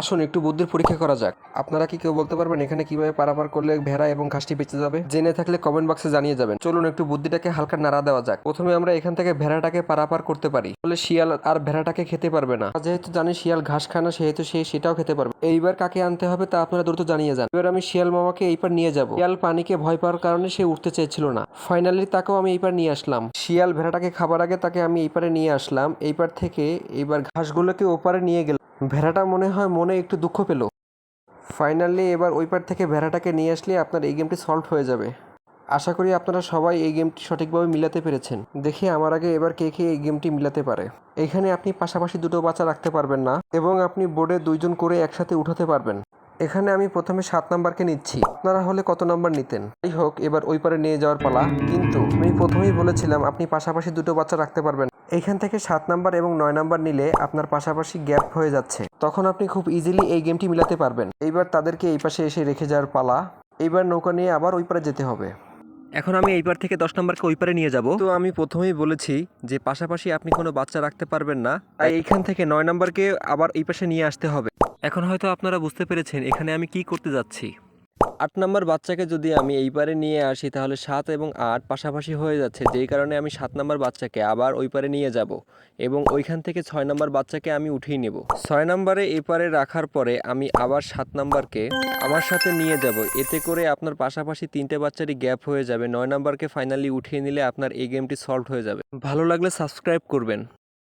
আসুন, একটু বুদ্ধির পরীক্ষা করা যাক। আপনারা কি কেউ বলতে পারবেন এখানে কীভাবে পারাপার করলে ভেড়া এবং ঘাসটি বেঁচে যাবে? জেনে থাকলে কমেন্ট বক্সে জানিয়ে যাবেন। চলুন একটু বুদ্ধিটাকে হালকা নাড়া দেওয়া যাক। প্রথমে আমরা এখান থেকে ভেড়াটাকে পারাপার করতে পারি। তাহলে শিয়াল আর ভেড়াটাকে খেতে পারবে না। যেহেতু জানি শিয়াল ঘাস খায় না, সেহেতু সে সেটাও খেতে পারবে। এইবার কাকে আনতে হবে তা আপনারা দ্রুত জানিয়ে যান। এবার আমি শিয়াল মামাকে এইবার নিয়ে যাব। শিয়াল পানিকে ভয় পাওয়ার কারণে সে উঠতে চেয়েছিল না। ফাইনালি তাকেও আমি এইবার নিয়ে আসলাম। শিয়াল ভেড়াটাকে খাবার আগে তাকে আমি এইপারে নিয়ে আসলাম। এইবার থেকে এইবার ঘাসগুলোকে ওপারে নিয়ে গেলাম। ভেড়াটা মনে হয় মনে একটু দুঃখ পেল। ফাইনালি এবার ওই পার থেকে ভেড়াটাকে নিয়ে আসলে আপনার এই গেমটি সলভ হয়ে যাবে। আশা করি আপনারা সবাই এই গেমটি সঠিকভাবে মিলাতে পেরেছেন। দেখি আমার আগে এবার কে কে এই গেমটি মিলাতে পারে। এখানে আপনি পাশাপাশি দুটো বাচ্চা রাখতে পারবেন না এবং আপনি বোর্ডে দুইজন করে একসাথে উঠাতে পারবেন। এখানে আমি প্রথমে সাত নাম্বারকে নিচ্ছি। আপনারা হলে কত নাম্বার নিতেন? যাই হোক এবার ওই পারে নিয়ে যাওয়ার পালা। কিন্তু আমি প্রথমেই বলেছিলাম, আপনি পাশাপাশি দুটো বাচ্চা রাখতে পারবেন এইখান থেকে সাত নাম্বার এবং নয় নাম্বার নিলে আপনার পাশাপাশি গ্যাপ হয়ে যাচ্ছে। তখন আপনি খুব ইজিলি এই গেমটি মিলাতে পারবেন। এইবার তাদেরকে এই পাশে এসে রেখে যাওয়ার পালা। এইবার নৌকা নিয়ে আবার ওই পারে যেতে হবে। এখন আমি এইবার থেকে দশ নম্বরকে ওই পারে নিয়ে যাব। তো আমি প্রথমেই বলেছি যে পাশাপাশি আপনি কোনো বাচ্চা রাখতে পারবেন না। তাই এইখান থেকে নয় নম্বরকে আবার এই পাশে নিয়ে আসতে হবে। এখন হয়তো আপনারা বুঝতে পেরেছেন এখানে আমি কি করতে যাচ্ছি। আট নম্বর বাচ্চাকে যদি আমি এই পারে নিয়ে আসি, তাহলে সাত এবং আট পাশাপাশি হয়ে যাচ্ছে। যেই কারণে আমি সাত নম্বর বাচ্চাকে আবার ওই পারে নিয়ে যাব এবং ওইখান থেকে ছয় নম্বর বাচ্চাকে আমি উঠিয়ে নেব। ছয় নম্বরে এই পারে রাখার পরে আমি আবার সাত নম্বরকে আমার সাথে নিয়ে যাব। এতে করে আপনার পাশাপাশি তিনটে বাচ্চারই গ্যাপ হয়ে যাবে। নয় নম্বরকে ফাইনালি উঠিয়ে নিলে আপনার এই গেমটি সলভ হয়ে যাবে। ভালো লাগলে সাবস্ক্রাইব করবেন।